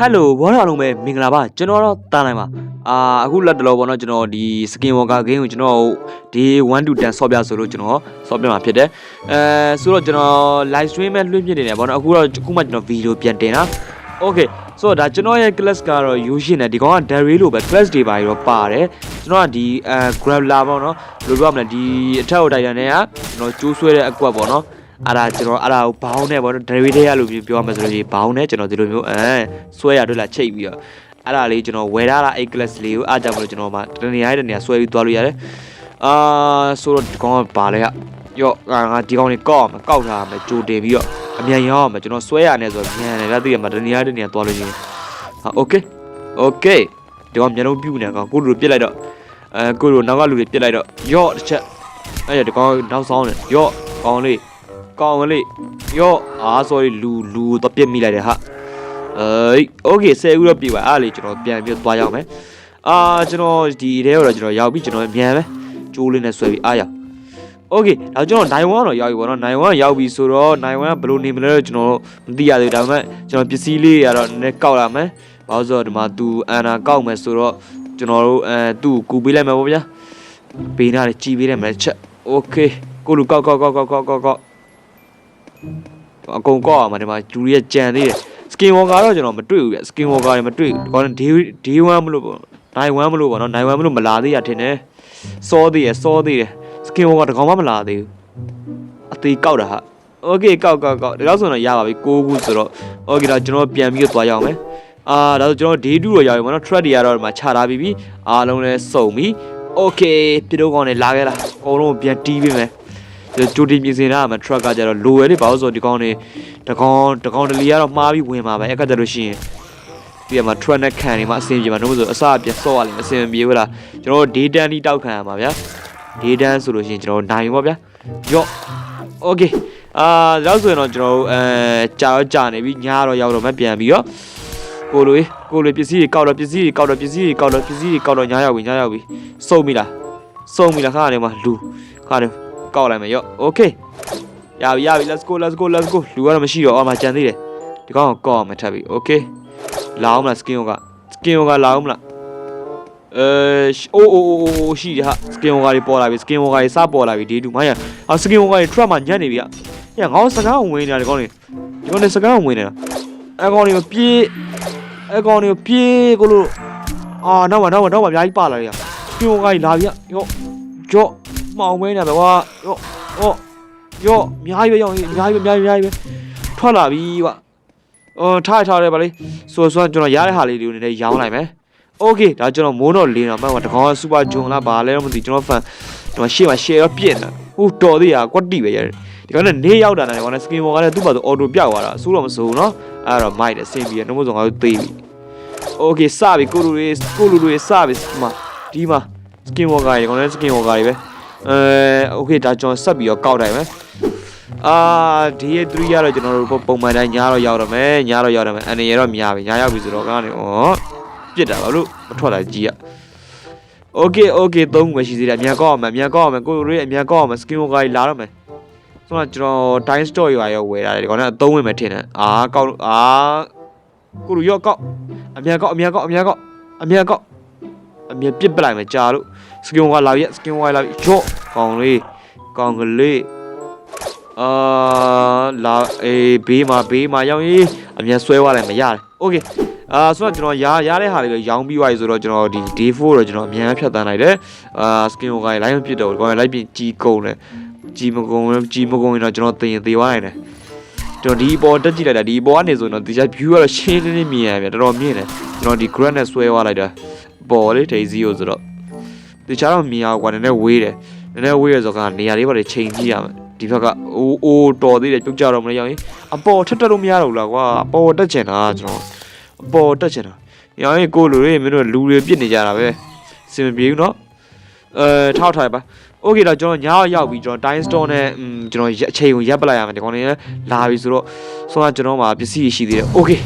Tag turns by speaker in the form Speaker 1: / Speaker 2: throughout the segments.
Speaker 1: ဟယ်လိုဘောတော်လုံးပဲမင်္ဂလာပါကျွန်တော်တော့တားနိုင်ပါအာအခုလက်တလောပေါ့နော်ကျွန်တော်ဒီ skin walker game ကိုကျွန်တော်ဒီ1 to 10ဆော့ပြဆိုလို့ကျွန်တော်ဆော့ပြမှာဖြစ်တယ်အဲဆိုတော့ကျွန်တော် live stream မဲ့လွှင့်ပြနေတယ်ပေါ့နော်အခုတော့အခုမှကျွန်တော်ဗီဒီယိုပြန်တင်တာ okay ဆိုတော့ဒါကျွန်တော်ရဲ့ class ကတော့ Yushin နဲ့ဒီကောင်က Derry လို့ပဲ class တွေပါပြီးတော့ပါတယ်ကျွန်တော်ကဒီအဲ Graveler ပေါ့နော်ဘယ်လိုပြောရမလဲဒီအထက်ကိုတိုက်တာနဲ့ကကျွန်တော်ကျိုးဆွဲတဲ့အကွက်ပေါ့နော် အဲ့ဒါကျွန်တော်အဲ့ဒါကိုဘောင်းနဲ့ပေါ့နော် Derry ထဲရလို့ပြောရမှာဆိုလို့ဒီဘောင်းနဲ့ကျွန်တော်ဒီလိုမျိုးအဲဆွဲရတွေ့လာချိတ်ပြီးတော့အဲ့ဒါလေးကျွန်တော်ဝယ်ထားတာအဲ့ class လေးကိုအားကြောင့်မလို့ကျွန်တော်မှတနေရာတနေရာဆွဲပြီးသွားလို့ရတယ်အာဆိုတော့ဒီကောင်ကပါလဲကရော့ငါဒီကောင်လေးကောက်အောင်ကောက်ထားမယ်ကြိုတင်ပြီးတော့အမြန်ရောင်းအောင်မယ်ကျွန်တော်ဆွဲရနေဆိုတော့မြန်တယ်လားသိရမှာတနေရာတနေရာသွားလို့ရှိရင်ဟာโอเคโอเคဒီကောင်မြန်လုံးပြုတ်နေကောင်ကိုလူပြစ်လိုက်တော့အဲကိုလူနောက်ကလူတွေပြစ်လိုက်တော့ရော့တစ်ချက်အဲ့ရဒီကောင်နောက်ဆောင်နေရော့ကောင်လေး ကောင်လေးရော့အာ sorry လူလူတော့ပြစ်မိလိုက်တယ်ဟာအေးโอเคဆယ်ဦးတော့ပြပါအားလေကျွန်တော်ပြန်ပြီးသွားရောက်မယ်အာကျွန်တော်ဒီထဲကိုတော့ကျွန်တော်ရောက်ပြီးကျွန်တော်မြန်ပဲကျိုးလေးနဲ့ဆွဲပြီးအားရောက် โอเคဒါကျွန်တော်နိုင်ဝမ်တော့ရောက်ပြီပေါ့နော်နိုင်ဝမ်ရောက်ပြီဆိုတော့နိုင်ဝမ်ကဘယ်လိုနေမလဲတော့ကျွန်တော်မသိရသေးဘူးဒါပေမဲ့ကျွန်တော်ပစ္စည်းလေးတွေကတော့နည်းနည်းကောက်လာမယ်ဘာလို့ဆိုတော့ဒီမှာ तू အန်နာကောက်မယ်ဆိုတော့ကျွန်တော်တို့အဲသူ့ကိုကူပေးလိုက်မယ်ပေါ့ဗျာပေးနာလေကြည်ပေးလိုက်မယ်ချက်โอเคကိုလူကောက်ကောက်ကောက်ကောက်ကောက်ကောက်ကောက် အကုန်ကောက်အောင်မှာဒီမှာဂျူရီရဲ့ကြံသေးတယ်စကင်ဝေါ်ကတော့ကျွန်တော်မတွေ့ဘူးဗျစကင်ဝေါ်ကလည်းမတွေ့ဘူးကောဒေးဒေးဝမ်မလို့ပေါ့နိုင်ဝမ်မလို့ပေါ့နော်နိုင်ဝမ်မလို့မလာသေးရထင်တယ်စောသေးရစောသေးတယ် စကင်ဝေါ်ကတကောင်မှမလာသေးဘူးအသေးကောက်တာဟာโอเคကောက်ကောက်ကောက်ဒါတော့ဆိုတော့ရပါပြီ6ခုဆိုတော့โอเคဒါကျွန်တော်ပြန်ပြီးတော့သွားရအောင်မယ်အာဒါဆိုကျွန်တော် day 2တော့ရပြီပေါ့နော် track တွေကတော့ဒီမှာခြာထားပြီးပြီအားလုံးလည်းစုံပြီโอเคပြတော့ကောင်းနေလာခဲ့တာအကုန်လုံးပြန်တီးပေးမယ်ဒီ ကြိုတင်ပြင်ဆင်ထားရမှာ truck ကကြတော့လိုရယ်လေဘာလို့ဆိုတော့ဒီကောင်တွေတကောင်တကောင်တလီကတော့မှားပြီးဝင်มาပဲအဲ့ကကြလို့ရှိရင်ပြမှာ truck နဲ့ခံနေမှာအဆင်ပြေမှာတော့ဆိုအစအပြဆော့ရလိမ့်အဆင်ပြေဘူးလားကျွန်တော် data တိတောက်ခံရမှာဗျာ data ဆိုလို့ရှိရင်ကျွန်တော်နိုင်ပါဗျာယော့ okay အာတော့ဆိုရင်တော့ကျွန်တော်အဲကြာတော့ကြာနေပြီညတော့ရောက်တော့မပြန်ပြီးတော့ကိုလိုကိုလိုပစ္စည်းတွေကောက်တော့ပစ္စည်းတွေကောက်တော့ပစ္စည်းတွေကောက်တော့ပစ္စည်းတွေကောက်တော့ညရောက်ပြီညရောက်ပြီစုံပြီလားစုံပြီလားခါနေမှာလူခါနေ ကောက်လိုက်မယ်ယော့โอเคရပြီရပြီ let's go let's go let's go လူကတော့မရှိတော့အော်မှာကြံသေးတယ်ဒီကောင်ကိုကောက်အောင်မထပ်ပြီโอเคလာအောင်မလား skin က skin ကလာအောင်မလား အဲအိုးအိုးအိုးအိုးရှိတယ်ဟာစကင်ဝါတွေပေါ်လာပြီစကင်ဝါတွေစပေါ်လာပြီဒီတူမိုင်းရအာစကင်ဝါတွေ trap မှာညံ့နေပြီอ่ะညငေါစကားဝင်နေတာဒီကောင်တွေဒီကောင်တွေစကားဝင်နေတာအဲကောင်တွေပြေးအဲကောင်တွေပြေးကိုလို့အာနောက်မှာနောက်မှာနောက်မှာအများကြီးပါလာတယ်စကင်ဝါတွေလာပြီရော့ကြော့ မောင်မင်းနေပဲကွာရော့ဟောရော့အများကြီးပဲရော့အများကြီးပဲအများကြီးအများကြီးပဲထွက်လာပြီကွာအော်ထားထားတယ်ဗါလေဆိုဆိုကျွန်တော်ရတဲ့ဟာလေးတွေကိုနည်းနည်းရောင်းလိုက်မယ် โอเคဒါကျွန်တော်မိုးတော့လေးတော့မှတ်ပါတကောင်ကစူပါဂျွန်လားဘာလဲတော့မသိကျွန်တော်ဖန်ဒီမှာရှေ့မှာ share တော့ပြည့်နေတာဟိုတော်သေးရကွက်တီပဲရတယ်ဒီကောင်နဲ့နေရောက်တာနဲ့ဒီကောင်နဲ့ skin wall ကလည်းသူ့ဘာသူ auto ပြောက်သွားတာစူးတော့မစိုးဘူးเนาะအဲ့တော့ mic တယ်စင်ပြီးရနှုတ်ဆုံးငါတို့သေးပြီโอเคစပြီကိုလူတွေကိုလူတွေစပြီဒီမှာဒီမှာ skin wall ကဒီကောင်နဲ့ skin wall ကတွေပဲ အဲโอเคဒါကျွန်တော်ဆက်ပြီးတော့ကောက်တိုင်းမယ်အာဒီရဲ့3ရတော့ကျွန်တော်တို့ပုံမှန်တိုင်းညားတော့ရောက်တော့မယ်ညားတော့ရောက်တော့မယ်အနေရတော့များပြီညားရောက်ပြီဆိုတော့ကနေဩ ပြစ်တာဘာလို့မထွက်လာကြီးอ่ะโอเคโอเคသုံးခုပဲရှိသေးတယ်အမြန်ကောက်အောင်မယ်အမြန်ကောက်အောင်မယ်ကိုရိုရဲ့အမြန်ကောက်အောင်မယ် skin worker ကြီးလာတော့မယ်ဆိုတော့ကျွန်တော် time store ရွာရောဝယ်ရတယ်ဒီကောင်ကအသုံးဝင်မယ်ထင်တယ်အာကောက်လို့အာကိုရိုရောကောက်အမြန်ကောက်အမြန်ကောက်အမြန်ကောက်အမြန်ကောက်အမြန်ပြစ်ပလိုက်မယ်ကြာလို့ skin worker လာပြီ skin worker လာပြီချော့ကောင်လေးကောင်ကလေးအာလာအေးဘေးမှာဘေးမှာရောက်ရေးအမြန်ဆွဲသွားလိုက်မရတယ်โอเค အာဆိုတော့ကျွန်တော်ရားရတဲ့ဟာလေးကိုရောင်းပြီးသွားပြီဆိုတော့ကျွန်တော်ဒီ day 4တော့ကျွန်တော်အမြန်ဖြတ်တန်းလိုက်တယ်အာ skin ကိုကလည်း line မဖြစ်တော့ဘူးကိုယ်လိုက်ပြင်ကြီးကုန်တယ်ကြီးမကုန်ကြီးမကုန်ရင်တော့ကျွန်တော်တင်ရင်သေးသွားနိုင်တယ်ကျွန်တော်ဒီအပေါ်တက်ကြည့်လိုက်တာဒီအပေါ်ကနေဆိုရင်တော့ဒီချက် view ကတော့ရှင်းလင်းလင်းမြင်ရပြန်တော်တော်မြင်တယ်ကျွန်တော်ဒီ grad နဲ့ဆွဲသွားလိုက်တာပေါ်လေး day 0ဆိုတော့ ဒီချာတော့မြင်အောင်ကွာနည်းနည်းဝေးတယ်နည်းနည်းဝေးရဆိုကနေရာလေးပါလေချိန်ကြည့်ရမယ်ဒီဘက်ကအိုးအိုးတော်သေးတယ်ပြုတ်ကြတော့မလဲရောက်ရင်အပေါ်ထက်တက်လို့မရတော့ဘူးလားကွာအပေါ်တက်ချင်တာကျွန်တော် အပေါ်တက်ချင်တာ။ရောင်းရင်ကိုလူတွေမင်းတို့လူတွေပြစ်နေကြတာပဲ။စင်မပြေဘူးเนาะ။အဲထောက်ထားပါ။ Okay တော့ကျွန်တော်ညောက်ရောက်ပြီကျွန်တော် time store နဲ့อืมကျွန်တော်အချိန်ကိုရပ်ပလိုက်ရမယ်ဒီကောင်လေးလာပြီဆိုတော့ဆိုတော့ကျွန်တော်မှာပစ္စည်းရှိသေးတယ်။ Okay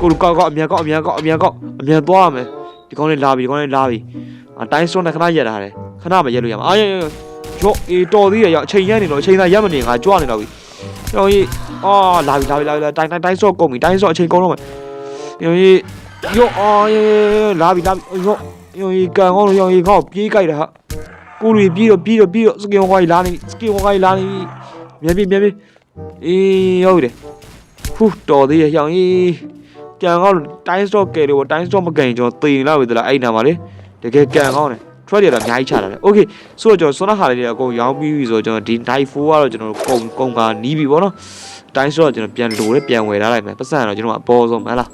Speaker 1: ကိုလူကောက်ကောက်အမြန်ကောက်အမြန်ကောက်အမြန်ကောက်အမြန်သွားရမယ်။ဒီကောင်လေးလာပြီဒီကောင်လေးလာပြီ။ အာ time store နဲ့ခဏရက်ထားတယ်။ခဏမရက်လို့ရမှာ။အာရောအေးတော်သေးရရောက်အချိန်ရနေတော့အချိန်သာရက်မနေငါကြွနေတော့ပြီ။ကျွန်တော်ကြီးအာလာပြီလာပြီလာပြီတိုင်းတိုင်းတိုင်း store ကုန်ပြီတိုင်း store အချိန်ကုန်တော့မယ်ရောင်ကြီးရော့အော်ရေလာပြီလာပြီရော့ရောင်ကြီးကန်ကောင်းလို့ရောင်ကြီးကောက်ပြေးကြိုက်တာဟာကိုလူပြေးတော့ပြေးတော့ပြေးတော့စကင်ဝါကြီးလာနေစကင်ဝါကြီးလာနေမြန်ပြီမြန်ပြီအေးရောက်ပြီဟူးတော်သေးရဲ့ရောင်ကြီးကန်ကောင်းလို့တိုင်းစတော့ကဲလို့တိုင်းစတော့မကန်ကျွန်တော်တင်လာပြီသလားအဲ့နာမှာလေ တကယ်ကံကောင်းတယ် trade တွေတော့အများကြီးချတာလေ okay ဆိုတော့ကျွန်တော်စွမ်းနာခါလေးတွေအကုန်ရောင်းပြီးပြီဆိုတော့ကျွန်တော်ဒီ night 4ကတော့ကျွန်တော်ကုံကုံကနီးပြီပေါ့နော်တိုင်းဆိုတော့ကျွန်တော်ပြန်လိုတယ်ပြန်ဝယ်ထားလိုက်မယ်ပတ်စံတော့ကျွန်တော်အပေါ်ဆုံးမလား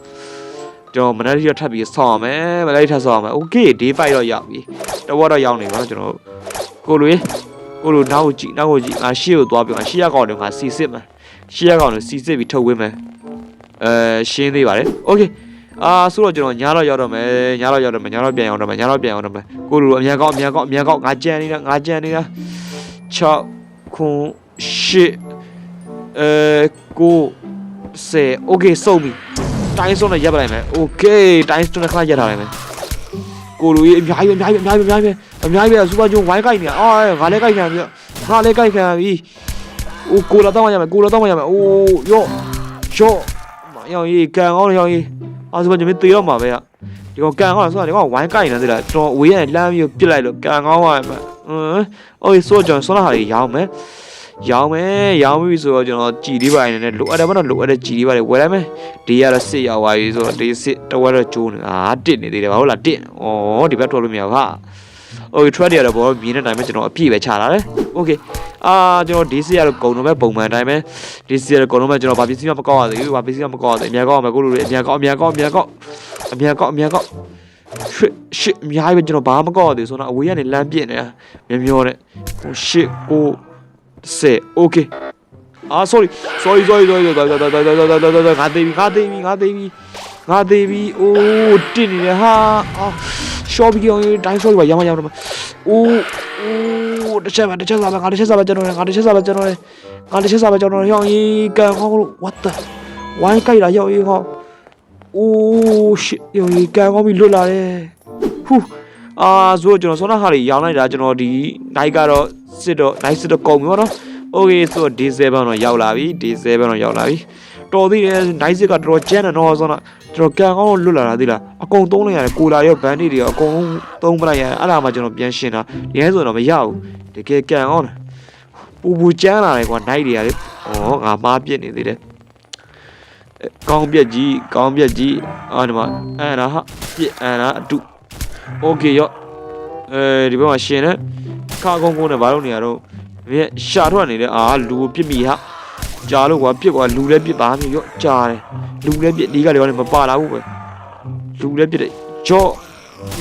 Speaker 1: ကျွန်တော်မနက်ကြီးတော့ထပ်ပြီးဆောင်းအောင်မယ်မနက်ကြီးထပ်ဆောင်းအောင်မယ် okay day 5တော့ရောက်ပြီတဝက်တော့ရောက်နေပါတော့ကျွန်တော်ကိုလူကိုလူနောက်ကိုကြည့်နောက်ကိုကြည့်ငါရှေ့ကိုသွားပြီးငါရှေ့ရကောင်တော့ငါစီစစ်မယ်ရှေ့ရကောင်တော့စီစစ်ပြီးထုတ်ဝင်းမယ်အဲရှင်းသေးပါတယ် okay အာဆိုတော့ကျွန်တော်ညာတော့ရောက်တော့မယ်ညာတော့ရောက်တော့မယ်ညာတော့ပြန်ရောက်တော့မယ်ညာတော့ပြန်ရောက်တော့မယ်ကိုလူအမြန်ကောက်အမြန်ကောက်အမြန်ကောက်ငါကြံနေတာငါကြံနေတာ6ခု8အဲကို10โอเคစုံပြီတိုင်းစုံနဲ့ရပ်ပလိုက်မယ်โอเคတိုင်းစုံနဲ့ခဏရပ်ထားလိုက်မယ်ကိုလူကြီးအများကြီးအများကြီးအများကြီးအများကြီးအများကြီးပဲစူပါဂျုံဝိုင်းကိုက်နေတာအာငါလည်းကိုက်ခံပြီငါလည်းကိုက်ခံပြီအိုးကိုလာတော့မှရမယ်ကိုလာတော့မှရမယ်အိုးယောယောမယောင်ကြီးကန်အောင်ယောင်ကြီး အဲ့ဆိုတော့ကျွန်တော်တေးတော့မှာပဲကဒီကောင်ကန်ကောင်းလားဆိုတော့ဒီကောင်ဝိုင်းကိုက်နေသေးလားကျွန်တော်အဝေးရလမ်းပြီးပြစ်လိုက်လို့ကန်ကောင်းသွားမှာအင်းအိုးဆိုတော့ကျွန်တော်ဆွမ်းလာဟာတွေရောင်းမယ်ရောင်းမယ်ရောင်းပြီဆိုတော့ကျွန်တော်ကြည်လေးပါနေနဲ့လိုအပ်တယ်ဘာလို့လိုအပ်တဲ့ကြည်လေးပါတွေဝယ်လိုက်မယ်ဒီကတော့စစ်ရောက်သွားပြီဆိုတော့ဒီစစ်တဝက်တော့ကျိုးနေအာတစ်နေသေးတယ်ဘာလို့လားတစ်ဩဒီဘက်ထွက်လို့မရဘူးဟာ Okay track တွေကတော့ဘောမြင်တဲ့အတိုင်းပဲကျွန်တော်အပြည့်ပဲခြားလာတယ် Okay အာကျွန်တော်ဒီစီကတော့ကုံတော့ပဲပုံမှန်အတိုင်းပဲဒီစီကတော့ကုံတော့ပဲကျွန်တော်ဘာပစ္စည်းမှမကောက်ရသေးဘူးဘာပစ္စည်းမှမကောက်ရသေးအများကောက်ရမယ်ကိုလူတွေအများကောက်အများကောက်အများကောက်အများကောက်အများကောက်ရှစ်ရှစ်အများကြီးပဲကျွန်တော်ဘာမှမကောက်ရသေးဘူးဆိုတော့အဝေးကနေလမ်းပြစ်နေတာမျောမျောတဲ့ဟိုရှစ်ကိုစေ Okay အာ sorry sorry sorry sorry sorry sorry sorry sorry sorry sorry ငါသေးပြီငါသေးပြီငါသေးပြီငါသေးပြီအိုးတင့်နေတယ်ဟာအာ ရှော့ပြီးအောင်တိုင်း sorry ပါရမရတော့အိုးအိုးတစ်ချက်ပါတစ်ချက်စားပါငါတစ်ချက်စားပါကျွန်တော်ငါတစ်ချက်စားပါကျွန်တော်ငါတစ်ချက်စားပါကျွန်တော်ဟောင်းကြီးကန်ခေါလို့ what the ဝိုင်းကြိုက်တာရောက်ရေးဟောအိုး shit ရောက်ရေးကန်ခေါပြီးလွတ်လာတယ်ဟူးအာဆိုတော့ကျွန်တော်ဆောနာဟာတွေရောင်းလိုက်တာကျွန်တော်ဒီ night ကတော့စစ်တော့ night စစ်တော့ကုန်ပြီပေါ့နော် okay ဆိုတော့ day 7တော့ရောက်လာပြီ day 7တော့ရောက်လာပြီ တော်သေးတယ် night စစ်ကတော်တော်ကျန်းတယ်နော်ဆောနာကျွန်တော်ကန်ကောင်းလွတ်လာတာသိလားအကုန်သုံးလိုက်ရတယ်ကိုလာရောဘန်ဒီတွေရောအကုန်လုံးသုံးပလိုက်ရတယ်အဲ့ဒါမှကျွန်တော်ပြန်ရှင်းတာရဲဆိုတော့မရဘူးတကယ်ကန်ကောင်းတယ်ပူပူကျန်းလာတယ်ကွာ night တွေကလေဩငါမားပြစ်နေသေးတယ် ကောင်းပြက်ကြီးကောင်းပြက်ကြီးအာဒီမှာအန်နာဟာပြက်အန်နာအတုโอเคရော့အဲဒီဘက်မှာရှင်နေခါကုန်းကုန်းနဲ့ဘာလို့နေရတော့မြက်ရှာထွက်နေတယ်အာလူကိုပြစ်မိဟာ ကြာလို့ကွာပြစ်ကွာလူလည်းပြစ်ပါမျိုးရော့ကြာတယ်လူလည်းပြစ်ဒီကလည်းမပါလာဘူးပဲလူလည်းပြစ်တယ်ကြော့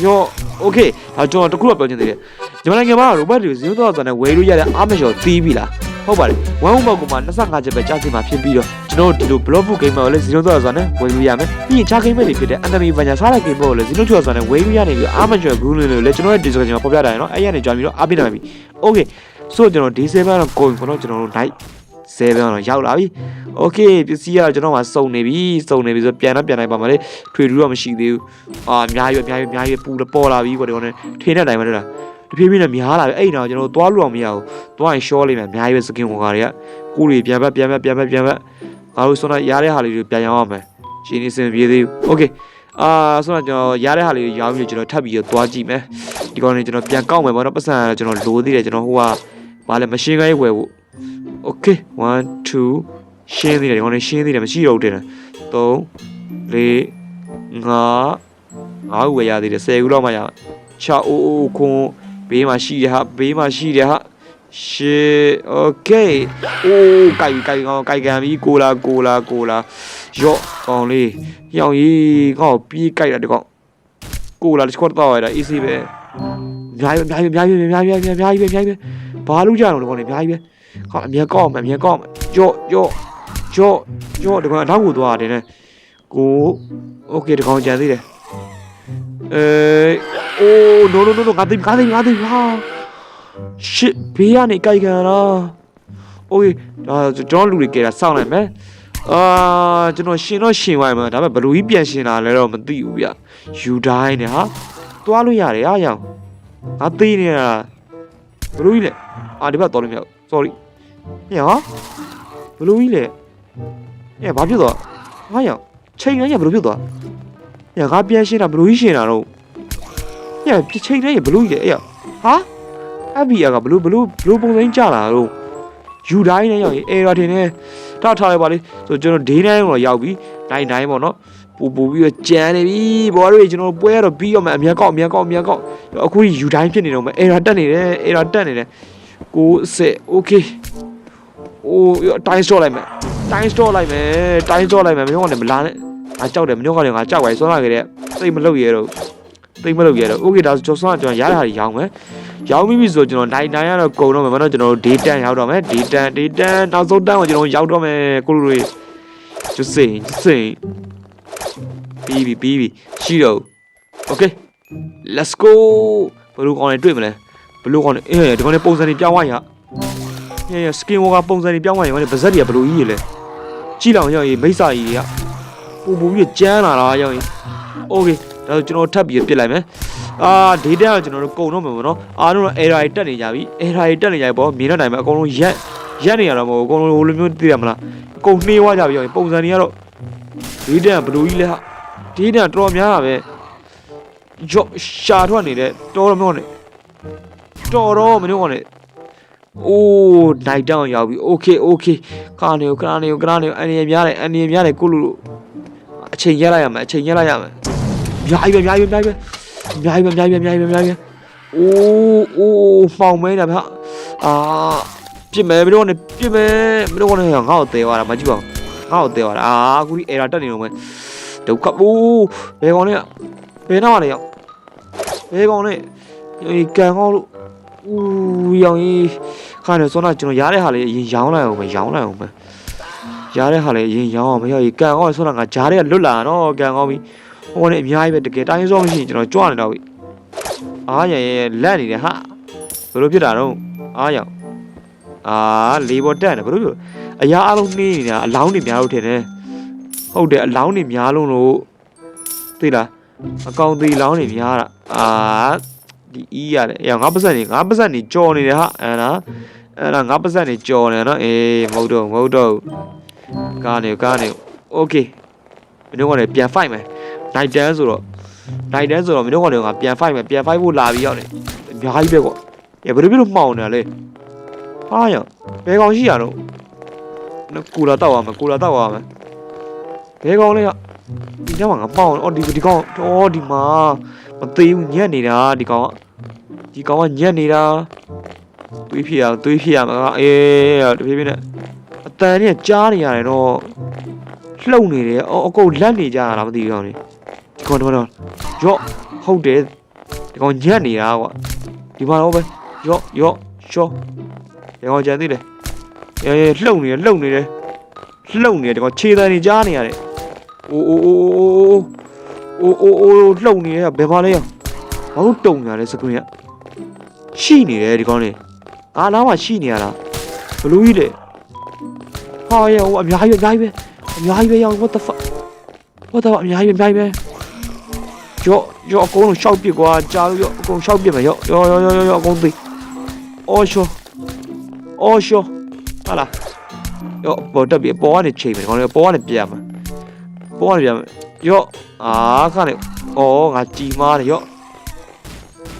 Speaker 1: ရော့โอเคဒါကျွန်တော်တခုတော့ပြောချင်သေးတယ်ညီမနိုင်ငံမှာရိုဘတ်တွေဇီရိုတော့ဆိုတဲ့ဝယ်လို့ရတဲ့အားမလျော်သီးပြီလားဟုတ်ပါတယ်ဝမ်ဝမောက်ကမှ25ချက်ပဲကြာစီမှာဖြစ်ပြီးတော့ကျွန်တော်တို့ဒီလို block book game မှာလည်းဇီရိုတော့ဆိုတဲ့ဝယ်လို့ရမယ်ပြီးရင်ခြား game တွေဖြစ်တဲ့ enemy ဘာညာစားတဲ့ game ကိုလည်းဇီရိုတော့ဆိုတဲ့ဝယ်လို့ရနေပြီးအားမလျော်ဘူးလို့လည်းကျွန်တော်ရဲ့ description မှာဖော်ပြထားတယ်နော်အဲ့ရနေကြွားပြီးတော့အားပေးနိုင်ပြီ okay ဆိုတော့ကျွန်တော် D7 တော့ going ပေါ့နော်ကျွန်တော်တို့ night 7တော့ရောက်လာပြီ okay ပစ္စည်းကကျွန်တော်မှစုံနေပြီစုံနေပြီဆိုပြန်တော့ပြန်နိုင်ပါမလဲထွေထူးတော့မရှိသေးဘူးအာအများကြီးအများကြီးအများကြီးပူပေါ်လာပြီကွာဒီကောင်နဲ့ထင်းတဲ့တိုင်မှာလားတဖြည်းဖြည်းနဲ့များလာပြီအဲ့တော့ကျွန်တော်သွားလို့အောင်မရဘူးသွားရင် short လေးမယ်အများကြီးပဲ skin ဝင်ကားတွေကကိုယ်တွေပြန်ဘက်ပြန်ဘက်ပြန်ဘက်ပြန်ဘက်ငါတို့ဆိုတော့ရတဲ့ဟာလေးတွေပြန်ရောင်းအောင်မယ်ရှင်နေစင်ပြေးသေးဘူး okay အာဆိုတော့ကျွန်တော်ရတဲ့ဟာလေးတွေရောင်းပြီးကျွန်တော်ထပ်ပြီးတော့သွားကြည့်မယ်ဒီကောင်နေကျွန်တော်ပြန်ကောက်မယ်ပေါ့နော်ပတ်စံကျွန်တော်လိုသေးတယ်ကျွန်တော်ဟိုကဘာလဲမရှင်းခိုင်းဝယ်ဖို့ okay 1 2ရှင်းသေးတယ်ဒီကောင်နေရှင်းသေးတယ်မရှိတော့ဘူးတင်တယ်3 4 5 5ဝယ်ရသေးတယ်10ခုလောက်မှရ6အိုးအိုးခွန်ဘေးမှာရှိတယ်ဟာဘေးမှာရှိတယ်ဟာရှစ်โอเคအိုးကြိုက်ကြိုက်ကောင်ကြိုက်ကန်ပြီကိုလာကိုလာကိုလာရော့ကောင်လေးရောင်ကြီးကောင်ပြေးကြိုက်တာဒီကောင်ကိုလာတစ်ခွက်တော့ရတာ easy ပဲအများကြီးအများကြီးအများကြီးအများကြီးအများကြီးအများကြီးဘာလို့ကြအောင်ဒီကောင်လေးအများကြီးပဲ ကောင်အမြဲကောက်မယ်အမြဲကောက်မယ်ကြော့ကြော့ကြော့ကြော့ဒီကောင်အထောက်ကိုသွားတယ်နဲ့ကိုโอเคဒီကောင်ကြံသေးတယ် အဲအိုး no no no no ငါသိငါသိငါသိဟာ shit ဘေးကနေကြိုက်ခံတာโอเคဒါကျွန်တော်လူတွေကဲတာစောင့်လိုက်မယ်အာကျွန်တော်ရှင်တော့ရှင်သွားမှာဒါပေမဲ့ဘလူကြီးပြန်ရှင်လာလဲတော့မသိဘူးဗျယူတိုင်းနဲ့ဟာသွားလို့ရတယ်အားရအောင်ငါသိနေတာဘလူကြီးလေအာဒီဘက်တော်လို့မရဘူး sorry ညဟာဘလူကြီးလေညဘာဖြစ်သွားဟာရအောင် ချိန်တိုင်းရဘယ်လိုဖြစ်သွားညငါပြန်ရှင်းတာဘယ်လိုကြီးရှင်းတာတော့ညချိန်တိုင်းရဘယ်လိုကြီးလဲအဲ့ဟာအဘီယာကဘယ်လိုဘယ်လိုဘယ်လိုပုံစံကြလာတော့ယူတိုင်းနဲ့ရောက်ရင်အေရာထင်နေထားထားလိုက်ပါလေဆိုကျွန်တော်ဒေးတိုင်းတော့ရောက်ပြီတိုင်းတိုင်းပေါ့နော်ပူပူပြီးတော့ကြမ်းနေပြီဘော်ရီကျွန်တော်ပွဲရတော့ပြီးတော့မှအမြန်ကောက်အမြန်ကောက်အမြန်ကောက်အခုယူတိုင်းဖြစ်နေတော့မှအေရာတက်နေတယ်အေရာတက်နေတယ်ကိုစစ်โอเค အိုးတိုင်းစတော့လိုက်မယ်တိုင်းစတော့လိုက်မယ်တိုင်းစတော့လိုက်မယ်မင်းကလည်းမလာနဲ့ငါကြောက်တယ်မင်းကလည်းငါကြောက်ပါလေစွမ်းလာခဲ့တဲ့စိတ်မလုပ်ရဲတော့သိမလို့ရတော့ okay ဒါဆိုကျွန်တော်ကျွန်တော်ရတာရောင်းမယ်ရောင်းပြီးပြီဆိုကျွန်တော်နိုင်နိုင်ရတော့ကုန်တော့မယ်မတော့ကျွန်တော်တို့ data ရောက်တော့မယ် data data နောက်ဆုံးတန်းကိုကျွန်တော်ရောက်တော့မယ်ကိုလူတွေကျစိစိပြီးပြီပြီးပြီရှိတော့ okay let's go ဘယ်လိုကောင်းလဲတွေ့မလဲဘယ်လိုကောင်းလဲအဲဒီကောင်လေးပုံစံတွေပြောင်းသွားရ ညည skin walker ပုံစံတွေပြောင်းသွားရင်ဗဇက်တွေကဘယ်လိုကြီးရလဲကြည့်လောက်ရောက်ရင်မိစ္ဆာကြီးတွေကပူပူပြီးကြမ်းလာတာရောက်ရင် okay ဒါဆိုကျွန်တော်ထပ်ပြီးပြစ်လိုက်မယ်အာ data ကကျွန်တော်တို့ကုန်တော့မှာပေါ့နော်အားလုံးတော့ error တွေတက်နေကြပြီ error တွေတက်နေကြပြီပေါ့မြင်တဲ့တိုင်မှာအကုန်လုံးရက်ရက်နေရတော့မဟုတ်ဘူးအကုန်လုံးဟိုလိုမျိုးသိရမလားအကုန်နှေးသွားကြပြီရောက်ရင်ပုံစံတွေကတော့ data ကဘယ်လိုကြီးလဲဟာ data တော်တော်များတာပဲကြော့ရှာထွက်နေတဲ့တော်တော်မျိုးနဲ့တော်တော်မင်းတို့ကလည်း အိုးနိုင်တောင်ရောက်ပြီ okay okay ခါနေကိုခါနေကိုခါနေကိုအန်ရများတယ်အန်ရများတယ်ကိုလူလူအချိန်ရက်လိုက်ရမယ်အချိန်ရက်လိုက်ရမယ်အများကြီးပဲအများကြီးပဲအများကြီးပဲအများကြီးပဲအများကြီးပဲအများကြီးပဲအိုးအိုးဖောင်မဲတာဗျအာပြစ်မယ်မင်းတို့ကလည်းပြစ်မယ်မင်းတို့ကလည်းငါ့ကိုတဲသွားတာမကြည့်ပါဘူးငါ့ကိုတဲသွားတာအာအခုဒီ error တက်နေတော့မယ်ဒုက္ခအိုးဘယ်ကောင်လဲဘယ်တော့လဲရောက်ဘယ်ကောင်လဲဒီကန်ကောင်းလို့ဦးရောင်ကြီး ခါနေစောနာကျွန်တော်ရားတဲ့ဟာလေးအရင်ရောင်းလိုက်အောင်ပဲရောင်းလိုက်အောင်ပဲရားတဲ့ဟာလေးအရင်ရောင်းအောင်မရောက်ကြီးကန်ကောင်းစောနာငါဂျားတွေကလွတ်လာတော့ကန်ကောင်းပြီဟိုကနေအများကြီးပဲတကယ်တိုင်းစောမရှိရင်ကျွန်တော်ကြွနေတော့ပြီအားရရလက်နေတယ်ဟာဘယ်လိုဖြစ်တာတော့အားရောင်အာလေးပေါ်တက်တယ်ဘယ်လိုဖြစ်အရာအလုံးနှင်းနေတာအလောင်းတွေများလို့ထင်တယ်ဟုတ်တယ်အလောင်းတွေများလုံးလို့သိလားအကောင်သေးလောင်းတွေများတာအာ ဒီအီးရတယ်အေးငါပါစက်နေငါပါစက်နေကြော်နေတယ်ဟာအဲ့ဒါအဲ့ဒါငါပါစက်နေကြော်နေနော်အေးမဟုတ်တော့မဟုတ်တော့ကားနေကားနေโอเคမင်းတို့ကလည်းပြန် fight မယ် night dance ဆိုတော့ night dance ဆိုတော့မင်းတို့ကလည်းငါပြန် fight မယ်ပြန် fight ဖို့လာပြီးရောက်နေအများကြီးပဲကွာအေးဘယ်လိုဖြစ်လို့မှောင်နေလဲဟာရဘယ်ကောင်ရှိရတော့ကူလာတောက်ရမယ်ကူလာတောက်ရမယ်ဘယ်ကောင်လဲဒီညမှာငါမှောင်အော်ဒီဒီကောင်အော်ဒီမှာမသေးဘူးညက်နေတာဒီကောင်က ဒီကောင်ကညက်နေတာတွေးဖြစ်ရတွေးဖြစ်ရမှာအေးတဖြည်းဖြည်းနဲ့အတန်နဲ့ကြားနေရတယ်တော့လှုပ်နေတယ်အော်အကုန်လက်နေကြတာလားမသိဘူးကောင်နေဒီကောင်တော့ရော့ဟုတ်တယ်ဒီကောင်ညက်နေတာကွာဒီမှာတော့ပဲရော့ရော့ရှော့ဒီကောင်ကြံသေးတယ်အေးလှုပ်နေတယ်လှုပ်နေတယ်လှုပ်နေတယ်ဒီကောင်ခြေတန်းနေကြားနေရတယ်အိုးအိုးအိုးအိုးအိုးအိုးအိုးလှုပ်နေရဘယ်ပါလဲရဘာလို့တုံနေရလဲစကွင်းက ရှိနေတယ်ဒီကောင်နေငါလားမှရှိနေရလားဘလူးကြီးလေဟာရဟိုအများကြီးပဲအများကြီးပဲအများကြီးပဲရော what the fuck what the fuck အများကြီးပဲအများကြီးပဲရောရောအကုန်လုံးရှောက်ပြစ်ကွာကြားလို့ရောအကုန်ရှောက်ပြစ်မယ်ရောရောရောရောရောအကုန်သိအော်ရှောအော်ရှောဟာလားရောပေါ်တက်ပြီပေါ်ကနေချိန်မယ်ဒီကောင်လေးပေါ်ကနေပြရမှာပေါ်ကနေပြရမှာရောအာခါနေအော်ငါကြည်မားတယ်ရော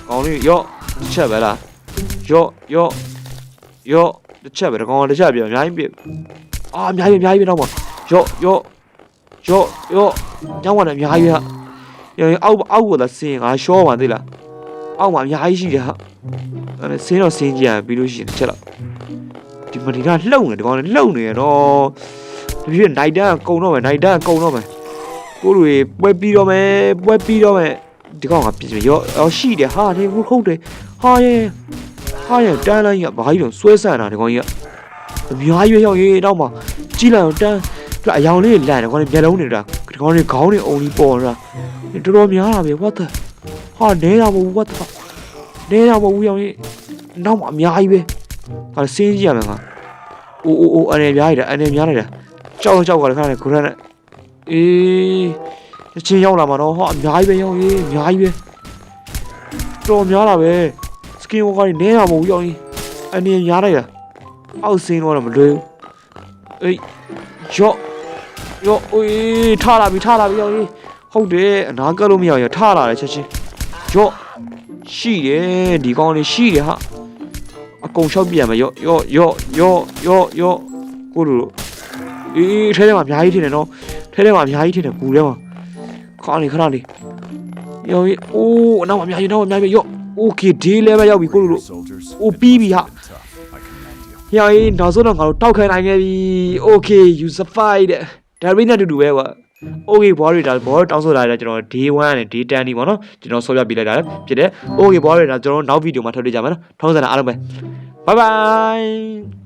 Speaker 1: ကောင်လေးရော တစ်ချက်ပဲလားရောရောရောတစ်ချက်ပဲဒီကောင်ကတစ်ချက်ပြအများကြီးပြအာအများကြီးအများကြီးပြတော့မှာရောရောရောရောညောင်းကနေအများကြီးဟာရောအောက်အောက်ကိုသာဆင်းငါရှောပါသေးလားအောက်မှာအများကြီးရှိတယ်ဟာအဲ့ဒါဆင်းတော့ဆင်းကြရပြီးလို့ရှိရင်တစ်ချက်တော့ဒီမဒီကလှုပ်နေဒီကောင်လည်းလှုပ်နေရတော့တပြည့်နိုင်တန်းကကုံတော့မယ်နိုင်တန်းကကုံတော့မယ်ကိုလူတွေပွဲပြီးတော့မယ်ပွဲပြီးတော့မယ် ဒီကောင်ကပြင်ရောရောရှိတယ်ဟာဒီဟုတ်တယ်ဟာရဲ့ဟာရဲ့တန်းလိုက်ရဘာကြီးတော့ဆွဲဆန့်တာဒီကောင်ကြီးကအများကြီးပဲရောက်ရေးတော့မှကြီးလိုက်အောင်တန်းပြအယောင်လေးလန့်တယ်ကောင်လေးမျက်လုံးနေတာဒီကောင်လေးခေါင်းလေးအုံလေးပေါ်နေတာတော်တော်များတာပဲ what the ဟာနေတာမဟုတ် what the နေတာမဟုတ်ရောက်ရေးနောက်မှအများကြီးပဲဟာစင်းကြည့်ရမယ်ငါအိုးအိုးအိုးအနေများနေတာအနေများနေတာကြောက်ကြောက်ကလည်းခါနေခရနဲ့အေးအ ချင်းရောက်လာမှာတော့ဟာအများကြီးပဲရောက်ရေးအများကြီးပဲတော်များတာပဲ skin walker နေနေတာမဟုတ်ရောက်ရေးအနေများလိုက်တာအောက်စင်းတော့မလွယ်ဘူးအေးရော့ရောအေးထားလာပြီထားလာပြီရောအေးဟုတ်တယ်အနာကပ်လို့မရဘူးရောထားလာတယ်ချက်ချင်းရောရှိတယ်ဒီကောင်လေးရှိတယ်ဟာအကုန်လျှောက်ပြန်မယ်ရောရောရောရောရောရောကိုလိုအေးထဲထဲမှာအများကြီးထင်တယ်နော်ထဲထဲမှာအများကြီးထင်တယ်ကူထဲမှာ ခါလေးခါလေးယောကြီးအိုးအနောက်အများကြီးနောက်အများကြီးယော Okay ဒီ level ရောက်ပြီကိုလူလို့အိုး
Speaker 2: ပြီးပြီဟာယော
Speaker 1: ကြီးနောက်ဆုံးတော့ငါတို့တောက်ခံနိုင်ခဲ့ပြီ Okay you survived ဒါရီနဲ့အတူတူပဲကွာ okay ဘောရီတာဘောတောင်းဆိုတာလည်းကျွန်တော် day 1နဲ့ day 10ဒီပေါ့နော်ကျွန်တော်ဆော့ပြပေးလိုက်တာလည်းဖြစ်တယ် okay ဘောရီတာကျွန်တော်နောက်ဗီဒီယိုမှာထုတ်ပြကြမယ်နော်ထုံးစံတာအားလုံးပဲ bye bye